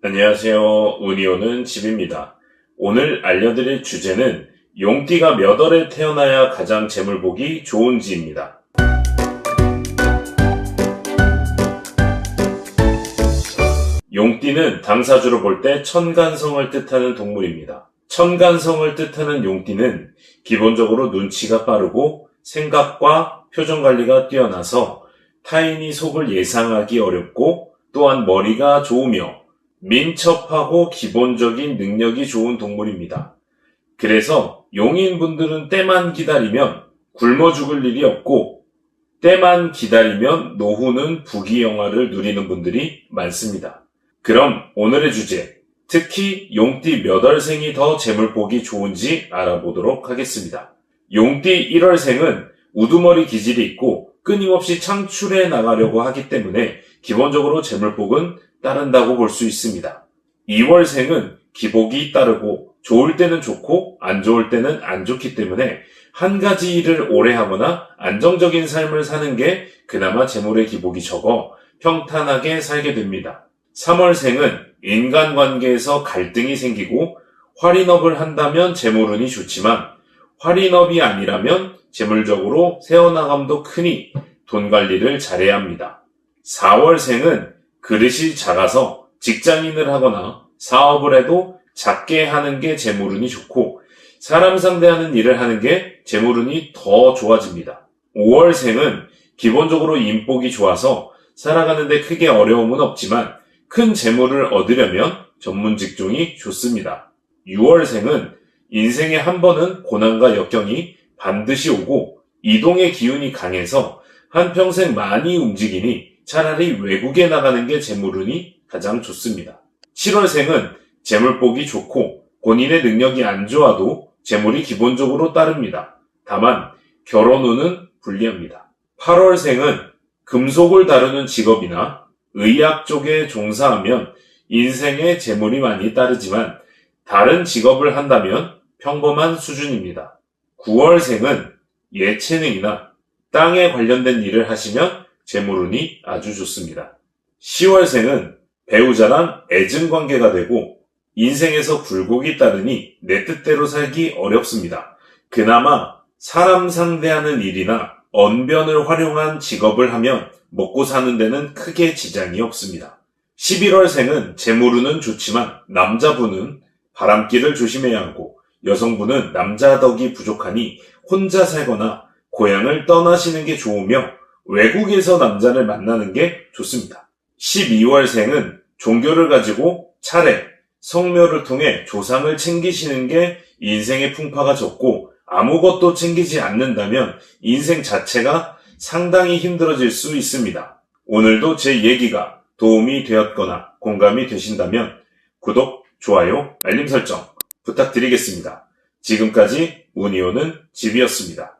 안녕하세요. 운이 오는 집입니다. 오늘 알려드릴 주제는 용띠가 몇 월에 태어나야 가장 재물 보기 좋은지입니다. 용띠는 당사주로 볼 때 천간성을 뜻하는 동물입니다. 천간성을 뜻하는 용띠는 기본적으로 눈치가 빠르고 생각과 표정 관리가 뛰어나서 타인이 속을 예상하기 어렵고 또한 머리가 좋으며 민첩하고 기본적인 능력이 좋은 동물입니다. 그래서 용인분들은 때만 기다리면 굶어 죽을 일이 없고 때만 기다리면 노후는 부귀영화를 누리는 분들이 많습니다. 그럼 오늘의 주제, 특히 용띠 몇 월생이 더 재물 보기 좋은지 알아보도록 하겠습니다. 용띠 1월생은 우두머리 기질이 있고 끊임없이 창출해 나가려고 하기 때문에 기본적으로 재물복은 따른다고 볼 수 있습니다. 2월생은 기복이 따르고 좋을 때는 좋고 안 좋을 때는 안 좋기 때문에 한 가지 일을 오래 하거나 안정적인 삶을 사는 게 그나마 재물의 기복이 적어 평탄하게 살게 됩니다. 3월생은 인간관계에서 갈등이 생기고 활인업을 한다면 재물운이 좋지만 활인업이 아니라면 재물적으로 세어나감도 크니 돈 관리를 잘해야 합니다. 4월생은 그릇이 작아서 직장인을 하거나 사업을 해도 작게 하는 게 재물운이 좋고 사람 상대하는 일을 하는 게 재물운이 더 좋아집니다. 5월생은 기본적으로 인복이 좋아서 살아가는데 크게 어려움은 없지만 큰 재물을 얻으려면 전문 직종이 좋습니다. 6월생은 인생에 한 번은 고난과 역경이 반드시 오고 이동의 기운이 강해서 한평생 많이 움직이니 차라리 외국에 나가는 게 재물운이 가장 좋습니다. 7월생은 재물복이 좋고 본인의 능력이 안 좋아도 재물이 기본적으로 따릅니다. 다만 결혼 운은 불리합니다. 8월생은 금속을 다루는 직업이나 의학 쪽에 종사하면 인생에 재물이 많이 따르지만 다른 직업을 한다면 평범한 수준입니다. 9월생은 예체능이나 땅에 관련된 일을 하시면 재물운이 아주 좋습니다. 10월생은 배우자랑 애증 관계가 되고 인생에서 굴곡이 따르니 내 뜻대로 살기 어렵습니다. 그나마 사람 상대하는 일이나 언변을 활용한 직업을 하면 먹고 사는 데는 크게 지장이 없습니다. 11월 생은 재물운은 좋지만 남자분은 바람길을 조심해야 하고 여성분은 남자 덕이 부족하니 혼자 살거나 고향을 떠나시는 게 좋으며 외국에서 남자를 만나는 게 좋습니다. 12월생은 종교를 가지고 차례, 성묘를 통해 조상을 챙기시는 게 인생의 풍파가 적고 아무것도 챙기지 않는다면 인생 자체가 상당히 힘들어질 수 있습니다. 오늘도 제 얘기가 도움이 되었거나 공감이 되신다면 구독, 좋아요, 알림 설정 부탁드리겠습니다. 지금까지 운이오는 집이었습니다.